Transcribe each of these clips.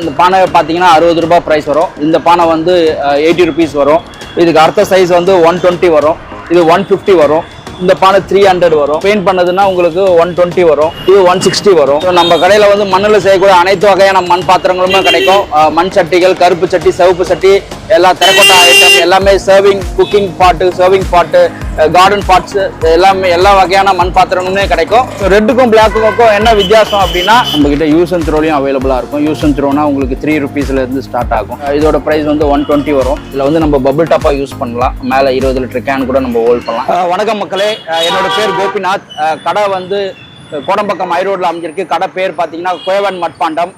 இந்த பானை பார்த்தீங்கன்னா அறுபது ரூபாய் ப்ரைஸ் வரும். இந்த பானை வந்து எயிட்டி ருபீஸ் வரும். இதுக்கு அடுத்த சைஸ் வந்து ஒன் டுவெண்ட்டி வரும். இது ஒன் ஃபிஃப்டி வரும். இந்த பானை த்ரீ ஹண்ட்ரட் வரும். பெயிண்ட் பண்ணதுன்னா உங்களுக்கு ஒன் டுவெண்ட்டி வரும். இது ஒன் சிக்ஸ்டி வரும். நம்ம கடையில் வந்து மண்ணில் செய்யக்கூடிய அனைத்து வகையான மண் பாத்திரங்களுமே கிடைக்கும் மண் சட்டிகள் கருப்பு சட்டி சிவப்பு சட்டி எல்லா தெரக்கோட்டா ஐட்டம் எல்லாமே serving cooking pot serving pot garden pots எல்லாமே எல்லா வகையான மண் பாத்திரமுமே கிடைக்கும் ரெட்டுக்கும் பிளாக்குக்கும் என்ன வித்தியாசம் அப்படின்னா நம்ம கிட்ட யூஸ் அண்ட் த்ரோலையும் அவைலபிளாக இருக்கும். யூஸ் அண்ட் த்ரோனா உங்களுக்கு த்ரீ ருபீஸ்ல இருந்து ஸ்டார்ட் ஆகும். Uh, இதோட ப்ரைஸ் வந்து ஒன் டுவெண்ட்டி வரும். இதில் வந்து நம்ம பபுள் டாப்பாக யூஸ் பண்ணலாம். மேலே இருபது லிட்டர் கேன் கூட நம்ம ஹோல்ட் பண்ணலாம். Uh, வணக்கம் மக்களே. Uh, என்னோட பேர் கோபிநாத். கடை வந்து கோடம்பக்கம் கோடம்பாக்கம் ஐரோடில் அமைஞ்சிருக்கு. கடை பேர் பார்த்தீங்கன்னா கோவன் மட்பாண்டம்.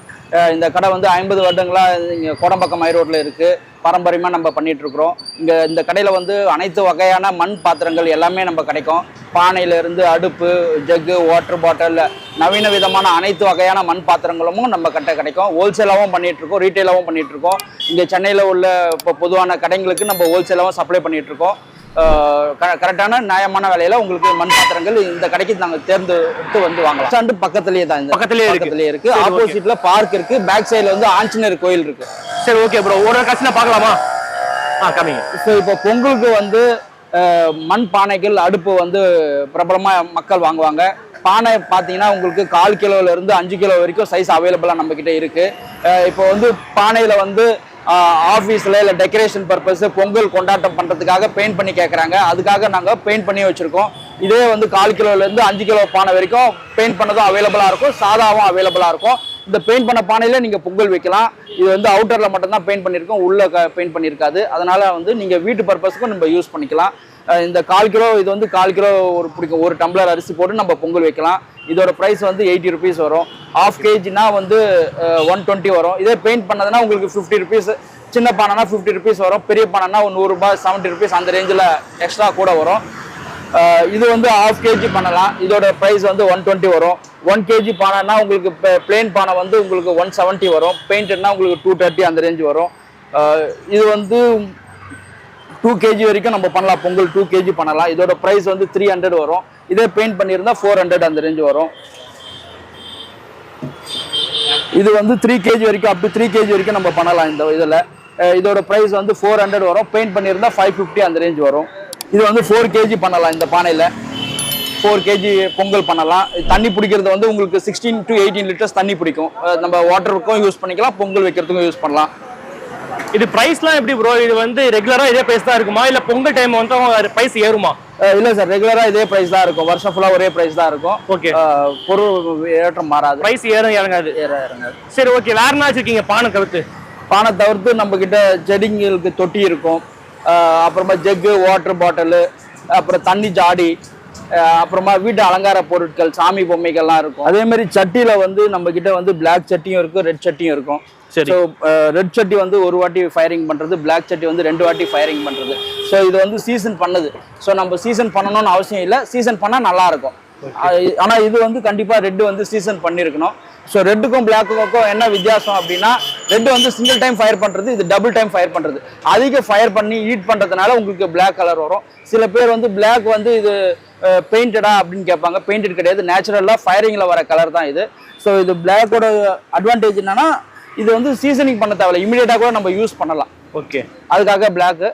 இந்த கடை வந்து ஐம்பது வருடங்களாக இங்கே கோடம்பாக்கம் ஐரோட்டில் இருக்குது பாரம்பரியமாக நம்ம பண்ணிட்டு இருக்கிறோம் இங்கே இந்த கடையில் வந்து அனைத்து வகையான மண் பாத்திரங்கள் எல்லாமே நம்ம கிடைக்கும். பானையிலேருந்து அடுப்பு ஜக்கு வாட்டர் பாட்டில் நவீன விதமான அனைத்து வகையான மண் பாத்திரங்களும் நம்ம கிட்ட கிடைக்கும். ஹோல்சேலாகவும் பண்ணிகிட்ருக்கோம் ரீட்டெயிலாகவும் பண்ணிகிட்ருக்கோம் இங்கே சென்னையில் உள்ள இப்போ பொதுவான கடைங்களுக்கு நம்ம ஹோல்சேலாகவும் சப்ளை பண்ணிகிட்ருக்கோம் இருக்கோம் கரெக்டான நியாயமான விலையில உங்களுக்கு மண் பாத்திரங்கள் இந்த கடைக்கு நாங்க தேர்ந்தெடுத்து வந்து வாங்கலாம். ஸ்டாண்டு பக்கத்துலயே தான் பக்கத்துலயே. பக்கத்துலயே இருக்கு. ஆப்போசிட்ல பார்க் இருக்கு. பேக் சைடுல வந்து ஆஞ்சநேயர் கோயில் இருக்கு. சரி ஓகே ப்ரோ ஒரு கட்சியில பார்க்கலாமா? ஆ காமிங்க ஸோ இப்போ பொங்கலுக்கு வந்து மண் பானைகள் அடுப்பு வந்து பிரபலமா மக்கள் வாங்குவாங்க. பானை பார்த்தீங்கன்னா உங்களுக்கு கால் கிலோல இருந்து அஞ்சு கிலோ வரைக்கும் சைஸ் அவைலபிளாக நம்ம கிட்ட இருக்கு. அஹ், இப்போ வந்து பானையில வந்து ஆஃபீஸில் இல்லை டெக்கரேஷன் பர்பஸ் பொங்கல் கொண்டாட்டம் பண்ணுறதுக்காக பெயிண்ட் பண்ணி கேட்குறாங்க அதுக்காக நாங்கள் பெயிண்ட் பண்ணி வச்சுருக்கோம். இதே வந்து கால் கிலோலேருந்து அஞ்சு கிலோ பானை வரைக்கும் பெயிண்ட் பண்ணதும் அவைலபிளாக இருக்கும். சாதாவும் அவைலபிளாக இருக்கும். இந்த பெயிண்ட் பண்ண பானையில் நீங்கள் பொங்கல் வைக்கலாம். இது வந்து அவுட்டரில் மட்டும்தான் பெயிண்ட் பண்ணியிருக்கோம் உள்ளே பெயிண்ட் பண்ணியிருக்காது அதனால் வந்து நீங்கள் வீட்டு பர்பஸ்க்கும் நம்ம யூஸ் பண்ணிக்கலாம். இந்த கால் கிலோ இது வந்து கால் கிலோ ஒரு பிடிக்கும். ஒரு டம்ளர் அரிசி போட்டு நம்ம பொங்கல் வைக்கலாம். இதோட ப்ரைஸ் வந்து எயிட்டி ருபீஸ் வரும். ஆஃப் கேஜினா வந்து ஒன் டுவெண்ட்டி வரும். இதே பெயிண்ட் பண்ணதுன்னா உங்களுக்கு ஃபிஃப்டி ருபீஸ் சின்ன பானைனா ஃபிஃப்டி ருபீஸ் வரும். பெரிய பானைனா ஒரு நூறுரூபா செவன்ட்டி ருபீஸ் அந்த ரேஞ்சில் எக்ஸ்ட்ரா கூட வரும். இது வந்து ஆஃப் கேஜி பண்ணலாம். இதோட ப்ரைஸ் வந்து ஒன் டுவெண்ட்டி வரும். ஒன் கேஜி பானைனா உங்களுக்கு பிளேன் பானை வந்து உங்களுக்கு ஒன் செவன்ட்டி வரும். பெயிண்டட்னா உங்களுக்கு டூ தேர்ட்டி அந்த ரேஞ்ச் வரும். இது வந்து டூ கேஜி வரைக்கும் நம்ம பண்ணலாம். பொங்கல் டூ கேஜி பண்ணலாம். இதோட ப்ரைஸ் வந்து த்ரீ ஹண்ட்ரட் வரும். இதே பெயிண்ட் பண்ணியிருந்தா ஃபோர் ஹண்ட்ரட் அந்த ரேஞ்ச் வரும். இது வந்து த்ரீ கேஜி வரைக்கும் அப் டு த்ரீ கேஜி வரைக்கும் நம்ம பண்ணலாம் இந்த இதில். இதோட ப்ரைஸ் வந்து ஃபோர் ஹண்ட்ரட் வரும். பெயிண்ட் பண்ணியிருந்தா ஃபைவ் ஃபிஃப்டி அந்த ரேஞ்ச் வரும். இது வந்து ஃபோர் கேஜி பண்ணலாம் இந்த பானையில். ஃபோர் கேஜி பொங்கல் பண்ணலாம். இது தண்ணி பிடிக்கிறது வந்து உங்களுக்கு சிக்ஸ்டீன் டு எயிட்டீன் லிட்டர்ஸ் தண்ணி பிடிக்கும். நம்ம வாட்டருக்கும் யூஸ் பண்ணிக்கலாம் பொங்கல் வைக்கிறதுக்கும் யூஸ் பண்ணலாம். இது பிரைஸ்லாம் எப்படி ப்ரோ இது வந்து ரெகுலரா இதே பிரைஸ் தான் இருக்குமா? இல்ல பொங்கல் டைம் வந்து பிரைஸ் ஏறுமா? இல்ல சார் ரெகுலரா இதே பிரைஸ் தான் இருக்கும். வருஷம் ஃபுல்லா ஒரே பிரைஸ் தான் இருக்கும். அஹ் பொருள் ஏற்றம் மாறாது. பிரைஸ் ஏறும் இறங்காது. ஏற இறங்காது. சரி ஓகே வேற என்ன வச்சிருக்கீங்க? பானை கவுத்து பானை தவிர்த்து நம்ம கிட்ட செடிங்களுக்கு தொட்டி இருக்கும். அப்புறமா ஜெக்கு வாட்டர் பாட்டிலு அப்புறம் தண்ணி ஜாடி அப்புறமா வீட்டு அலங்கார பொருட்கள் சாமி பொம்மைகள்லாம் இருக்கும். அதே மாதிரி சட்டியில வந்து நம்ம கிட்ட வந்து பிளாக் சட்டியும் இருக்கும் ரெட் சட்டியும் இருக்கும். சரி. ஸோ ரெட் சட்டி வந்து ஒரு வாட்டி ஃபயரிங் பண்றது பிளாக் சட்டி வந்து ரெண்டு வாட்டி ஃபயரிங் பண்றது. ஸோ இது வந்து சீசன் பண்ணுது. ஸோ நம்ம சீசன் பண்ணணும்னு அவசியம் இல்லை. சீசன் பண்ணா நல்லா இருக்கும். ஆஹ் ஆனா இது வந்து கண்டிப்பா ரெட் வந்து சீசன் பண்ணியிருக்கணும் ஸோ ரெட்டுக்கும் பிளாக்குக்கும் என்ன வித்தியாசம் அப்படின்னா ரெட் வந்து சிங்கிள் டைம் ஃபயர் பண்றது இது டபுள் டைம் ஃபயர் பண்றது. அதிக ஃபயர் பண்ணி ஹீட் பண்றதுனால உங்களுக்கு பிளாக் கலர் வரும். சில பேர் வந்து பிளாக் வந்து இது பெயிண்டடா அப்படின்னு கேட்பாங்க. பெயிண்டட் கிடையாது நேச்சுரலாக ஃபயரிங்கில் வர கலர் தான் இது. ஸோ இது பிளாக்கோட அட்வான்டேஜ் என்னன்னா இது வந்து சீசனிங் பண்ண தேவையில்ல. இமீடியட்டாக கூட நம்ம யூஸ் பண்ணலாம். ஓகே அதுக்காக பிளாக்கு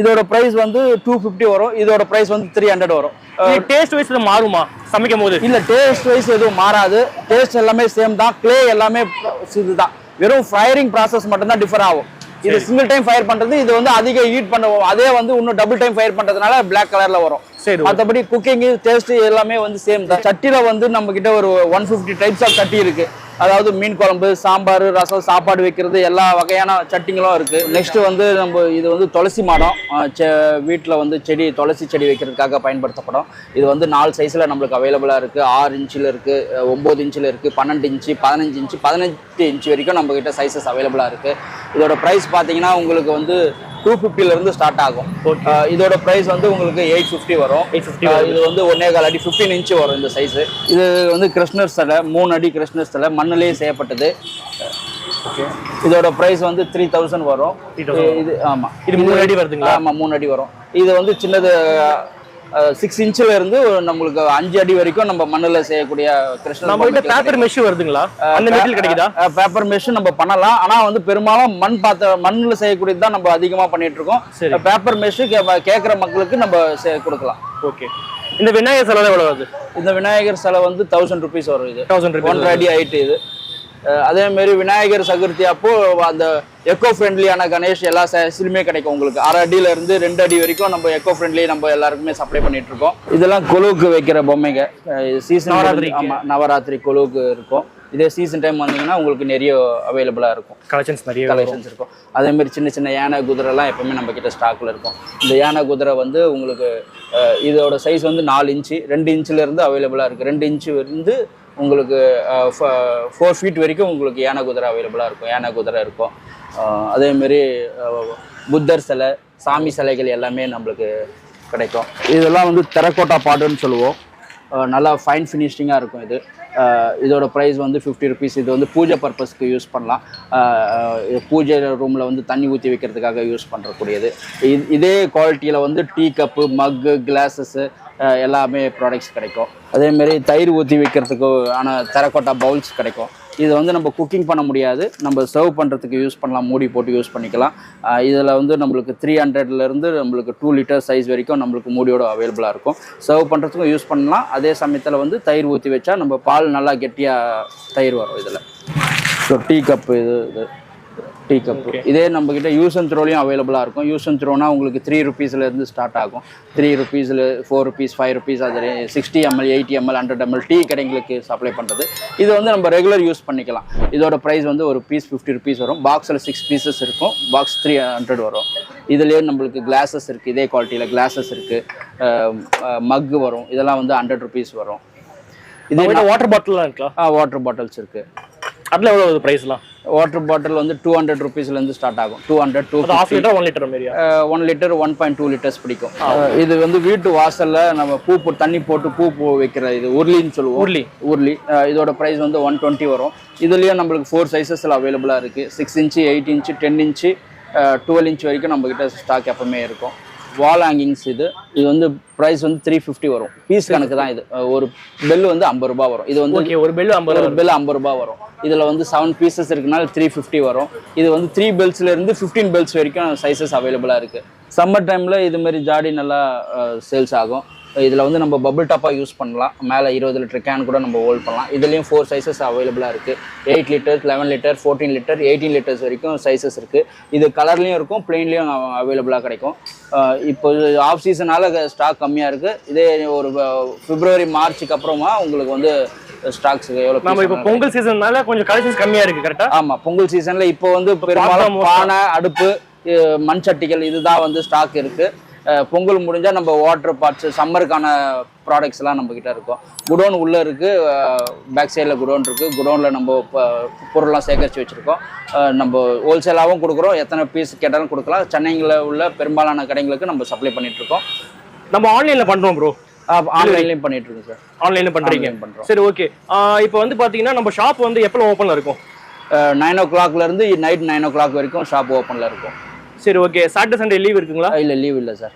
இதோட ப்ரைஸ் வந்து டூ ஃபிஃப்டி வரும். இதோட ப்ரைஸ் வந்து த்ரீ ஹண்ட்ரட் வரும். டேஸ்ட் வைஸ் மாறுமா சமைக்கும் போது இல்ல டேஸ்ட் வைஸ் எதுவும் மாறாது. டேஸ்ட் எல்லாமே சேம் தான். க்ளே எல்லாமே இதுதான். வெறும் ஃபயரிங் ப்ராசஸ் மட்டும் தான் டிஃபர் ஆகும். இது சிங்கிள் டைம் ஃபயர் பண்றது இது வந்து அதிக ஹீட் பண்ண அதே வந்து இன்னும் டபுள் டைம் ஃபயர் பண்றதுனால பிளாக் கலர்ல வரும். சரி மற்றபடி குக்கிங் டேஸ்ட் எல்லாமே வந்து சேம் தான். சட்டியில வந்து நம்ம கிட்ட ஒரு ஒன் ஃபிஃப்டி டைப்ஸ் ஆஃப் சட்டி இருக்கு. அதாவது மீன் குழம்பு சாம்பார் ரசம் சாப்பாடு வைக்கிறது எல்லா வகையான சட்டிங்களும் இருக்குது நெக்ஸ்ட்டு வந்து நம்ம இது வந்து துளசி மாடம். வீட்டில் வந்து செடி துளசி செடி வைக்கிறதுக்காக பயன்படுத்தப்படும். இது வந்து நாலு சைஸில் நம்மளுக்கு அவைலபிளாக இருக்குது ஆறு இன்ச்சில் இருக்குது ஒம்பது இன்ச்சில் இருக்குது பன்னெண்டு இன்ச்சு பதினஞ்சு இன்ச்சு பதினெட்டு இன்ச்சு வரைக்கும் நம்மக்கிட்ட சைஸஸ் அவைலபிளாக இருக்குது இதோட ப்ரைஸ் பார்த்தீங்கன்னா உங்களுக்கு வந்து டூ இருந்து ஸ்டார்ட் ஆகும். இதோட ப்ரைஸ் வந்து உங்களுக்கு எயிட் ஃபிஃப்டி வரும். 850 அஹ் இது வந்து ஒன்னே கால் அடி ஃபிஃப்டீன் இன்ச்சு வரும் இந்த சைஸ் இது வந்து கிருஷ்ணர் சிலை மூணு அடி கிருஷ்ணர் சிலை மண்ணிலேயே செய்யப்பட்டது. இதோட ப்ரைஸ் வந்து த்ரீ தௌசண்ட் வரும். 3000 இது ஆமா. இது மூணு அடி வருதுங்களா? ஆமா மூணு அடி வரும். இது வந்து சின்னது சிக்ஸ் இன்ச்சில் இருந்து நம்மளுக்கு அஞ்சு அடி வரைக்கும் நம்ம மண்ணில் செய்யக்கூடிய கிருஷ்ணர் நம்ம கிட்ட பேப்பர் மெஷ் வருதுங்களா? அந்த மெட்டீரியல் கிடைக்குதா? பேப்பர் மெஷ் நம்ம பண்ணலாம். ஆனா வந்து பெரும்பாலும் மண் பாத்திர மண்ணில் செய்யக்கூடியது தான் நம்ம அதிகமா பண்ணிட்டு இருக்கோம். பேப்பர் மெஷ் கேட்குற மக்களுக்கு நம்ம கொடுக்கலாம். ஓகே இந்த விநாயகர் செலவு எவ்வளவு வருது? இந்த விநாயகர் சிலை வந்து தௌசண்ட் ருபீஸ் வரும் இது. தௌசண்ட் ஒன்றரை அடி ஹைட் இது. அஹ் அதே மாதிரி விநாயகர் சதுர்த்தி அப்போ அந்த எக்கோ ஃப்ரெண்ட்லியான கணேஷ் எல்லா சைஸ்லையுமே கிடைக்கும் உங்களுக்கு. அரை அடியில இருந்து ரெண்டு அடி வரைக்கும் நம்ம எக்கோ ஃப்ரெண்ட்லி நம்ம எல்லாருக்குமே சப்ளை பண்ணிட்டு இருக்கோம். இதெல்லாம் கொலுவுக்கு வைக்கிற பொம்மைங்க. சீசன் நவராத்திரிக்கு. ஆமா நவராத்திரி கொலுவுக்கு இருக்கும். இதே சீசன் டைம் வந்தீங்கன்னா உங்களுக்கு நிறைய அவைலபிளா இருக்கும். கலெக்ஷன்ஸ் நிறைய. கலெக்ஷன்ஸ் இருக்கும். அதே மாதிரி சின்ன சின்ன யானை குதிரைலாம் எப்பவுமே நம்ம கிட்ட ஸ்டாக்ல இருக்கும். இந்த யானை குதிரை வந்து உங்களுக்கு இதோட சைஸ் வந்து நாலு இன்ச்சு ரெண்டு இன்ச்சில் இருந்து அவைலபிளாக இருக்குது ரெண்டு இன்ச்சு இருந்து உங்களுக்கு ஃபோர் ஃபீட் வரைக்கும் உங்களுக்கு யானை குதிரை அவைலபிளாக இருக்கும். யானை குதிரை இருக்கும். அதேமாரி புத்தர் சிலை சாமி சிலைகள் எல்லாமே நம்மளுக்கு கிடைக்கும். இதெல்லாம் வந்து தெரக்கோட்டா பாட்டுன்னு சொல்லுவோம். நல்லா ஃபைன் ஃபினிஷிங்காக இருக்கும் இது. இதோட ப்ரைஸ் வந்து ஃபிஃப்டி ருபீஸ் இது வந்து பூஜை பர்பஸ்க்கு யூஸ் பண்ணலாம். பூஜை ரூமில் வந்து தண்ணி ஊற்றி வைக்கிறதுக்காக யூஸ் பண்ணுறக்கூடியது இது இதே குவாலிட்டியில் வந்து டீ கப்பு மக்கு கிளாஸஸ்ஸு எல்லாமே ப்ராடக்ட்ஸ் கிடைக்கும். அதேமாரி தயிர் ஊற்றி வைக்கிறதுக்கு ஆன தெரக்கோட்டா பவுல்ஸ் கிடைக்கும். இது வந்து நம்ம குக்கிங் பண்ண முடியாது. நம்ம சர்வ் பண்ணுறதுக்கு யூஸ் பண்ணலாம். மூடி போட்டு யூஸ் பண்ணிக்கலாம். இதில் வந்து நம்மளுக்கு த்ரீ ஹண்ட்ரட்லேருந்து நம்மளுக்கு டூ லிட்டர் சைஸ் வரைக்கும் நம்மளுக்கு மூடியோட அவைலபிளாக இருக்கும். சர்வ் பண்ணுறதுக்கும் யூஸ் பண்ணலாம். அதே சமயத்தில் வந்து தயிர் ஊற்றி வச்சா நம்ம பால் நல்லா கெட்டியாக தயிர் வரும் இதில். ஸோ டீ கப்பு இது இது. டீ கப்பு இதே நம்ம கிட்ட யூஸ் அண்ட் த்ரோலையும் அவைலபிளாக இருக்கும். யூஸ் அண்ட் த்ரோனா உங்களுக்கு த்ரீ ருபீஸ்லேருந்து ஸ்டார்ட் ஆகும். த்ரீ ருபீஸில் ஃபோர் ருபீஸ் ஃபைவ் ருபீஸ் அது sixty ML eighty ML hundred ML tea கடைங்களுக்கு supply பண்ணுறது இது வந்து நம்ம ரெகுலர் யூஸ் பண்ணிக்கலாம். இதோட ப்ரைஸ் வந்து ஒரு பீஸ் ஃபிஃப்டி ருபீஸ் வரும். பாக்ஸில் சிக்ஸ் பீசஸ் இருக்கும். பாக்ஸ் த்ரீ ஹண்ட்ரட் வரும். இதுலேயே நம்மளுக்கு கிளாஸஸ் இருக்குது இதே குவாலிட்டியில் கிளாஸஸ் இருக்குது மக்கு வரும். இதெல்லாம் வந்து ஹண்ட்ரட் ருபீஸ் வரும். இதே வாட்டர் பாட்டில்லாம் இருக்கலாம் வாட்டர் பாட்டில்ஸ் இருக்குது அதுல எவ்வளவு வருது பிரைஸ்லாம் வாட்டர் பாட்டில் வந்து டூ ஹண்ட்ரட் ருபீஸ்லேருந்து ஸ்டார்ட் ஆகும். Two hundred two half litre one litre மாதிரியா one litre one point two litres பிடிக்கும். இது வந்து வீட்டு வாசல்ல நம்ம பூ போ தண்ணி போட்டு பூ பூ வைக்கிற இது உருளின்னு சொல்லுவோம். உருளி. உருளி. இதோட ப்ரைஸ் வந்து ஒன் டுவெண்ட்டி வரும். இதுலேயும் நம்மளுக்கு ஃபோர் சைஸஸில் அவைலபிளாக இருக்குது six inch eight inch ten inch twelve inch வரைக்கும் நம்ம கிட்ட ஸ்டாக் எப்பவுமே இருக்கும். வால் ஹேங்கிங்ஸ் இது. இது வந்து ப்ரைஸ் வந்து த்ரீ ஃபிஃப்டி வரும். பீஸ் கணக்கு தான் இது. ஒரு பெல் வந்து ஐம்பது ரூபாய் வரும். இது வந்து ஒரு பெல் ஐம்பது ஒரு பெல் ஐம்பது ரூபாய் வரும். இதில் வந்து செவன் பீசஸ் இருக்குனால த்ரீ ஃபிஃப்டி வரும். இது வந்து த்ரீ பெல்ஸ்ல இருந்து ஃபிஃப்டீன் பெல்ஸ் வரைக்கும் சைஸஸ் அவைலபிளாக இருக்கு. சம்மர் டைமில் இது மாதிரி ஜாடி நல்லா சேல்ஸ் ஆகும். இதில் வந்து நம்ம பபிள் டாப்பாக யூஸ் பண்ணலாம். மேலே இருபது லிட்டர் கேன் கூட நம்ம ஹோல்ட் பண்ணலாம். இதுலேயும் ஃபோர் சைஸஸ் அவைலபிளாக இருக்குது eight litre eleven litre fourteen litre eighteen litres வரைக்கும் சைஸஸ் இருக்குது இது கலர்லேயும் இருக்கும் பிளெயின்லேயும் அவைலபிளாக கிடைக்கும். இப்போ ஆஃப் சீசனால ஸ்டாக் கம்மியாக இருக்குது இதே ஒரு பிப்ரவரி மார்ச்சுக்கு அப்புறமா உங்களுக்கு வந்து ஸ்டாக்ஸ் எவ்வளோ நம்ம இப்போ பொங்கல் சீசன்னால கொஞ்சம் கலெக்ஷன்ஸ் கம்மியா இருக்கு கரெக்டா ஆமா பொங்கல் சீசன்ல இப்போ வந்து பெரும்பாலும் பானை அடுப்பு மண் சட்டிகள் இதுதான் வந்து ஸ்டாக் இருக்கு. அஹ் பொங்கல் முடிஞ்சா நம்ம வாட்டர் பார்ட்ஸ் சம்மருக்கான ப்ராடக்ட்ஸ் எல்லாம் நம்ம கிட்ட இருக்கும். குடோன் உள்ள இருக்கு பேக் சைடில் குடோன் இருக்கு. குடோன்ல நம்ம ப- பொருள்லாம் சேகரித்து வச்சிருக்கோம். நம்ம ஹோல்சேலாகவும் கொடுக்குறோம். எத்தனை பீஸ் கேட்டாலும் கொடுக்கலாம். சென்னையில் உள்ள பெரும்பாலான கடைங்களுக்கு நம்ம சப்ளை பண்ணிட்டு இருக்கோம். நம்ம ஆன்லைன்ல பண்றோம் ப்ரோ ஆன்லைன்லையும் பண்ணிட்டு இருக்கோம் சார் ஆன்லைன்ல பண்றீங்க. Online பண்றோம். சரி ஓகே இப்போ வந்து பாத்தீங்கன்னா நம்ம ஷாப் வந்து எப்போ ஓப்பன்ல இருக்கும்? நைன் ஓ கிளாக்ல இருந்து நைட் நைன் ஓ கிளாக் வரைக்கும் ஷாப் ஓப்பன்ல இருக்கும். சரி ஓகே சாட்டர்டே சண்டே லீவ் இருக்குங்களா? இல்ல லீவ் இல்ல சார்.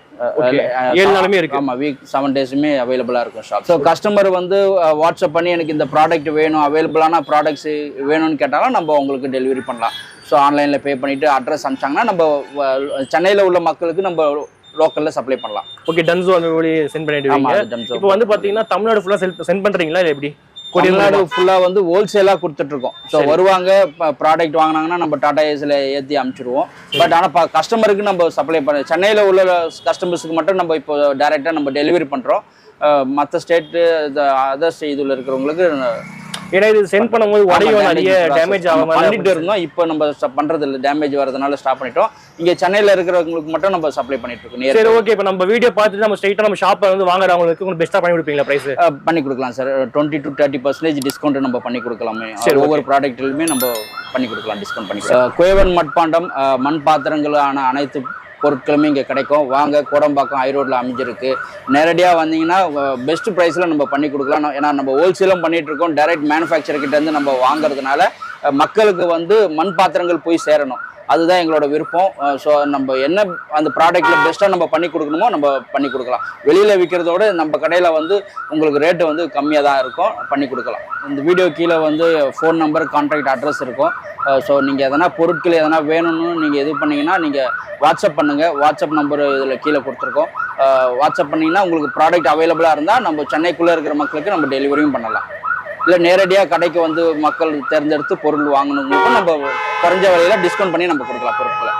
ஏழு நாளுமே இருக்கு. ஆமா வீக் செவன் டேஸுமே அவைலபிளா இருக்கும் ஷாப் ஸோ கஸ்டமர் வந்து வாட்ஸ்அப் பண்ணி எனக்கு இந்த ப்ராடக்ட் வேணும் அவைலபிளான ப்ராடக்ட்ஸ் வேணும்னு கேட்டாலும் நம்ம உங்களுக்கு டெலிவரி பண்ணலாம். ஸோ ஆன்லைனில் பே பண்ணிட்டு அட்ரஸ் அனுப்பிச்சாங்கன்னா நம்ம சென்னையில உள்ள மக்களுக்கு நம்ம லோக்கல்ல சப்ளை பண்ணலாம். ஓகே டன்ஸோ அந்த வழி சென்ட் Dunzo. இப்போ வந்து பாத்தீங்கன்னா தமிழ்நாடு ஃபுல்லா சென்ட் பண்றீங்களா இல்ல எப்படி? தமிழ்நாடு ஃபுல்லாக வந்து ஹோல்சேலாக கொடுத்துட்ருக்கோம். ஸோ வருவாங்க ப்ராடக்ட் வாங்கினாங்கன்னா நம்ம டாடா ஏஸில் ஏற்றி அனுப்பிச்சிடுவோம் பட் ஆனால் கஸ்டமருக்கு நம்ம சப்ளை பண்ண சென்னையில் உள்ள கஸ்டமர்ஸுக்கு மட்டும் நம்ம இப்போ டைரெக்டாக நம்ம டெலிவரி பண்ணுறோம் மற்ற ஸ்டேட்டு அதர் இதில் இருக்கிறவங்களுக்கு ஏன்னா இது சென்ட் பண்ணும்போது உடையும் நிறைய டேமேஜ் ஆகாம பண்ணிட்டு இருந்தோம் இப்போ நம்ம பண்றது இல்லை டேமேஜ் வரதுனால ஸ்டாப் பண்ணிட்டோம். இங்கே சென்னையில் இருக்கிறவங்களுக்கு மட்டும் நம்ம சப்ளை பண்ணிட்டு இருக்கோம் சரி ஓகே இப்போ நம்ம வீடியோ பார்த்துட்டு நம்ம ஸ்ட்ரைட்டா நம்ம ஷாப்ல வந்து வாங்குறவங்களுக்கு உங்களுக்கு பெஸ்ட்டா பண்ணி கொடுப்பீங்களா பிரைஸ் பண்ணி கொடுக்கலாம் sir twenty to thirty percentage discount நம்ம பண்ணி கொடுக்கலாமே. சரி, ஒவ்வொரு ப்ராடக்ட்லையுமே நம்ம பண்ணி கொடுக்கலாம் டிஸ்கவுண்ட் பண்ணி குயவன் மட்பாண்டம் மண் பாத்திரங்களான அனைத்து பொருட்களுமே இங்கே கிடைக்கும். வாங்க கோடம்பாக்கம் ஐரோட்டில் அமைஞ்சிருக்கு. நேரடியாக வந்தீங்கன்னா பெஸ்ட் ப்ரைஸில் நம்ம பண்ணி கொடுக்கலாம். ஏன்னா நம்ம ஹோல்சேலும் பண்ணிகிட்ருக்கோம் இருக்கோம். டைரக்ட் மேனுஃபேக்சர்கிட்டேருந்து நம்ம வாங்குறதுனால மக்களுக்கு வந்து மண் பாத்திரங்கள் போய் சேரணும். அதுதான் எங்களோட விருப்பம். ஸோ நம்ம என்ன அந்த ப்ராடக்ட்டில் பெஸ்ட்டாக நம்ம பண்ணி கொடுக்கணுமோ நம்ம பண்ணி கொடுக்கலாம். வெளியில் விற்கிறதோட நம்ம கடையில் வந்து உங்களுக்கு ரேட்டு வந்து கம்மியாக தான் இருக்கும். பண்ணி கொடுக்கலாம். இந்த வீடியோ கீழே வந்து ஃபோன் நம்பர் கான்டாக்ட் அட்ரஸ் இருக்கும். ஸோ நீங்கள் எதனா பொருட்கள் எதனா வேணும்னு நீங்கள் இது பண்ணிங்கன்னா நீங்கள் வாட்ஸ்அப் பண்ணுங்கள் வாட்ஸ்அப் நம்பர் இதில் கீழே கொடுத்துருக்கோம். வாட்ஸ்அப் பண்ணிங்கன்னா உங்களுக்கு ப்ராடக்ட் அவைலபிளாக இருந்தால் நம்ம சென்னைக்குள்ளே இருக்கிற மக்களுக்கு நம்ம டெலிவரியும் பண்ணலாம். இல்லை நேரடியாக கடைக்கு வந்து மக்கள் தேர்ந்தெடுத்து பொருள் வாங்கணுங்களுக்கும் நம்ம குறைஞ்ச விலையில டிஸ்கவுண்ட் பண்ணி நம்ம கொடுக்கலாம் பொருட்களை.